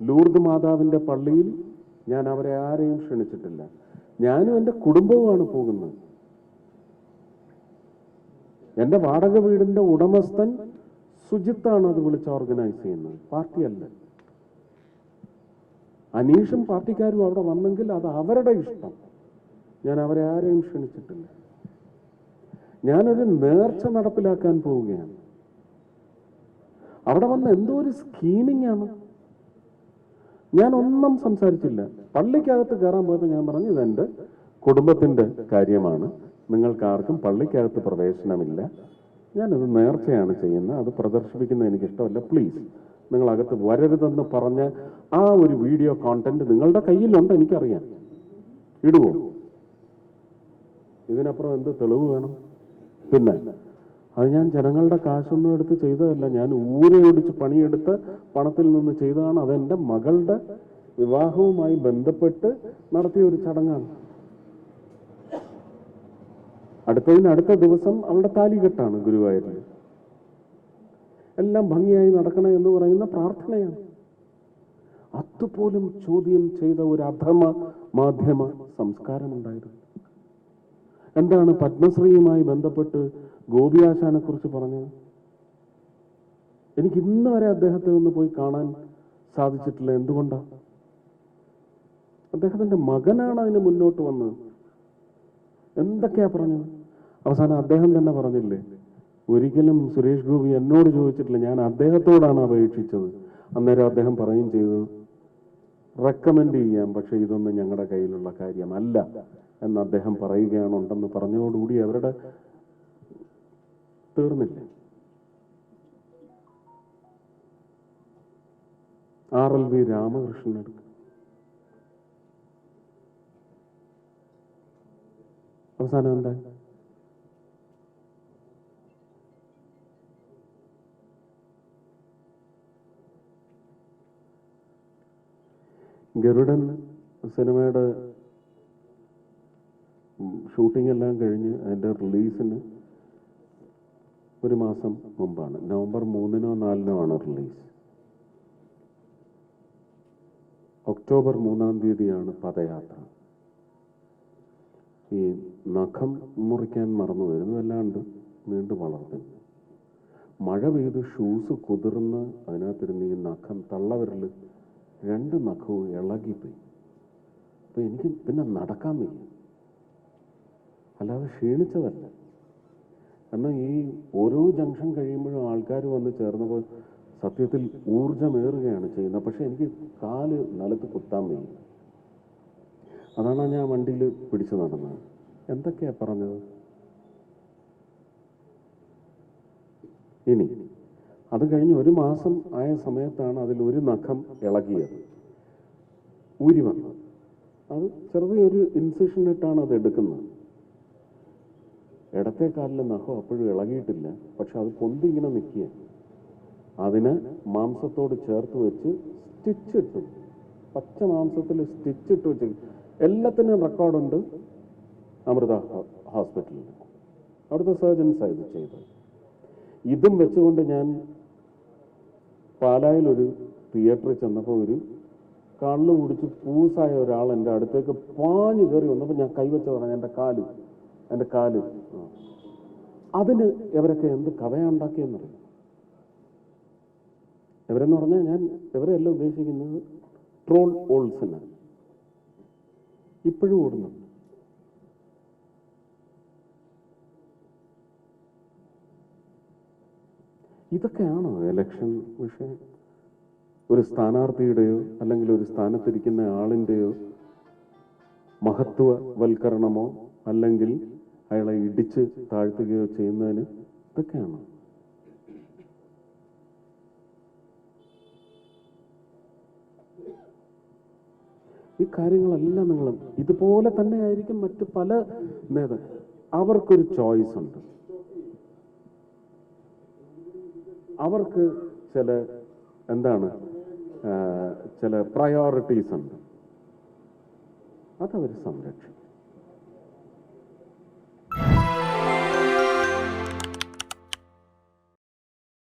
Lourdes മാതാവിന്റെ പള്ളിയിൽ ഞാൻ അവരെ ആരെയും ക്ഷണിച്ചിട്ടില്ല. ഞാനും എന്റെ കുടുംബവുമാണ് പോകുന്നത്. എന്റെ വാടക വീടിന്റെ ഉടമസ്ഥൻ സുജിത്താണ് അത് വിളിച്ച് ഓർഗനൈസ് ചെയ്യുന്നത്. പാർട്ടിയല്ല. അനീഷും പാർട്ടിക്കാരും അവിടെ വന്നെങ്കിൽ അത് അവരുടെ ഇഷ്ടം. ഞാൻ അവരെ ആരെയും ക്ഷണിച്ചിട്ടില്ല. ഞാനൊരു നേർച്ച നടപ്പിലാക്കാൻ പോവുകയാണ്. അവിടെ വന്ന എന്തോ ഒരു സ്കീമിംഗ് ആണ്. ഞാൻ ഒന്നും സംസാരിച്ചില്ല. പള്ളിക്കകത്ത് കയറാൻ പോയപ്പോൾ ഞാൻ പറഞ്ഞു ഇതെന്റെ കുടുംബത്തിന്റെ കാര്യമാണ്. നിങ്ങൾക്കാർക്കും പള്ളിക്കകത്ത് പ്രവേശനമില്ല. ഞാനത് നേർച്ചയാണ് ചെയ്യുന്നത്. അത് പ്രദർശിപ്പിക്കുന്നത് എനിക്ക് ഇഷ്ടമല്ല പ്ലീസ് നിങ്ങൾ അകത്ത് വരരുതെന്ന് പറഞ്ഞ ആ ഒരു വീഡിയോ കോണ്ടന്റ് നിങ്ങളുടെ കയ്യിലുണ്ട് എനിക്കറിയാം. ഇടുവോ? ഇതിനപ്പുറം എന്ത് തെളിവ് വേണം? പിന്നെ അത് ഞാൻ ജനങ്ങളുടെ കാശൊന്നും എടുത്ത് ചെയ്തതല്ല. ഞാൻ ഊരയൊടിച്ച് പണിയെടുത്ത് പണത്തിൽ നിന്ന് ചെയ്തതാണ് അതെന്റെ മകളുടെ വിവാഹവുമായി ബന്ധപ്പെട്ട് നടത്തിയ ഒരു ചടങ്ങാണ്. അടുത്തതിന് അടുത്ത ദിവസം അവളുടെ താലികെട്ടാണ് ഗുരുവായൂർ എല്ലാം ഭംഗിയായി നടക്കണം എന്ന് പറയുന്ന പ്രാർത്ഥനയാണ്. അതുപോലും ചോദ്യം ചെയ്ത ഒരു അധമ മാധ്യമ സംസ്കാരം സംസ്കാരമുണ്ടായിരുന്നു. എന്താണ് പത്മശ്രീയുമായി ബന്ധപ്പെട്ട് ഗോപിയാശാനെ കുറിച്ച് പറഞ്ഞത് എനിക്ക് ഇന്ന് വരെ അദ്ദേഹത്തെ ഒന്ന് പോയി കാണാൻ സാധിച്ചിട്ടില്ല. എന്തുകൊണ്ടാണ് അദ്ദേഹത്തിന്റെ മകനാണ് അതിന് മുന്നോട്ട് വന്ന്. എന്തൊക്കെയാ പറഞ്ഞത്? അവസാനം അദ്ദേഹം തന്നെ പറഞ്ഞില്ലേ ഒരിക്കലും സുരേഷ് ഗോപി എന്നോട് ചോദിച്ചിട്ടില്ല. ഞാൻ അദ്ദേഹത്തോടാണ് അപേക്ഷിച്ചത്. അന്നേരം അദ്ദേഹം പറയുകയും ചെയ്തു റെക്കമെൻഡ് ചെയ്യാം പക്ഷെ ഇതൊന്നും ഞങ്ങളുടെ കയ്യിലുള്ള കാര്യമല്ല എന്ന് അദ്ദേഹം പറയുകയാണ് ഉണ്ടെന്ന് പറഞ്ഞതോടുകൂടി അവരുടെ തീർന്നില്ല. ആർ എൽ വി രാമകൃഷ്ണൻ എടുക്കും. അവസാനം എന്താ? ഗരുഡൻ സിനിമയുടെ ഷൂട്ടിംഗ് എല്ലാം കഴിഞ്ഞ് അതിന്റെ റിലീസിന് ഒരു മാസം മുമ്പാണ്. നവംബർ മൂന്നിനോ നാലിനോ ആണ് റിലീസ്. ഒക്ടോബർ മൂന്നാം തീയതിയാണ് പദയാത്ര. ഈ നഖം മുറിക്കാൻ മറന്നു വരുന്നു അല്ലാണ്ട് വീണ്ടും വളർത്തുന്നു മഴ പെയ്ത് ഷൂസ് കുതിർന്ന് അതിനകത്തിരുന്ന് ഈ നഖം തള്ളവരിൽ രണ്ട് നഖവും ഇളകിപ്പോയി. അപ്പൊ എനിക്ക് പിന്നെ നടക്കാൻ വയ്യ. അല്ലാതെ ക്ഷീണിച്ചതല്ല. കാരണം ഈ ഓരോ ജംഗ്ഷൻ കഴിയുമ്പോഴും ആൾക്കാർ വന്ന് ചേർന്നപ്പോൾ സത്യത്തിൽ ഊർജമേറുകയാണ് ചെയ്യുന്നത്. പക്ഷെ എനിക്ക് കാൽ നിലത്ത് കുത്താൻ വയ്യ. അതാണ് ഞാൻ വണ്ടിയിൽ പിടിച്ചു നടന്നത്. എന്തൊക്കെയാ പറഞ്ഞത്? ഇനി അത് കഴിഞ്ഞ് ഒരു മാസം ആയ സമയത്താണ് അതിൽ ഒരു നഖം ഇളകിയത്. ഊരി വന്നത്. അത് ചെറുതായി ഒരു ഇൻസിഷൻ ഇട്ടാണ് അത് എടുക്കുന്നത്. ഇടത്തെ നഖം അപ്പോഴും ഇളകിയിട്ടില്ല. പക്ഷെ അത് പൊന്തി നിൽക്കുക. അതിന് മാംസത്തോട് ചേർത്ത് വെച്ച് സ്റ്റിച്ച് ഇട്ടു. പച്ച മാംസത്തിൽ സ്റ്റിച്ച് ഇട്ട് വെച്ച് എല്ലാത്തിനും റെക്കോർഡുണ്ട് അമൃത ഹോസ്പിറ്റലിൽ അവിടുത്തെ സർജൻസാണ് ഇത് ചെയ്തത്. ഇതും വെച്ചുകൊണ്ട് ഞാൻ പാലായിൽ ഒരു തിയേറ്ററിൽ ചെന്നപ്പോൾ ഒരു കള്ളു കുടിച്ച് പൂസായ ഒരാൾ എന്റെ അടുത്തേക്ക് പാഞ്ഞു കയറി വന്നപ്പോൾ ഞാൻ കൈവച്ച് പറഞ്ഞു എന്റെ കാൽ എന്റെ കാൽ. അതിന് ഇവരൊക്കെ എന്ത് കഥയുണ്ടാക്കിയെന്നറിയാം ഇവരെന്ന് പറഞ്ഞാൽ ഞാൻ ഇവരെല്ലാം ഉദ്ദേശിക്കുന്നത് ട്രോൾ ഓൾസിനാണ് ഇപ്പോഴും ഓടുന്നുണ്ട്. ഇതൊക്കെയാണോ എലക്ഷൻ വിഷയം? ഒരു സ്ഥാനാർത്ഥിയുടെയോ അല്ലെങ്കിൽ ഒരു സ്ഥാനത്തിരിക്കുന്ന ആളിന്റെയോ മഹത്വവൽക്കരണമോ? അല്ലെങ്കിൽ അയാളെ ഇടിച്ച് താഴ്ത്തുകയോ ചെയ്യുന്നതിന് ഇതൊക്കെയാണ്. ഈ കാര്യങ്ങളെല്ലാം നിങ്ങൾ ഇതുപോലെ തന്നെ ആയിരിക്കും മറ്റ് പല നേതാക്കൾ അവർക്കൊരു ചോയ്സ് ഉണ്ട്. അവർക്ക് ചില എന്താണ് ചില പ്രയോറിറ്റീസ് ഉണ്ട്. അതവർ സംരക്ഷിക്കും.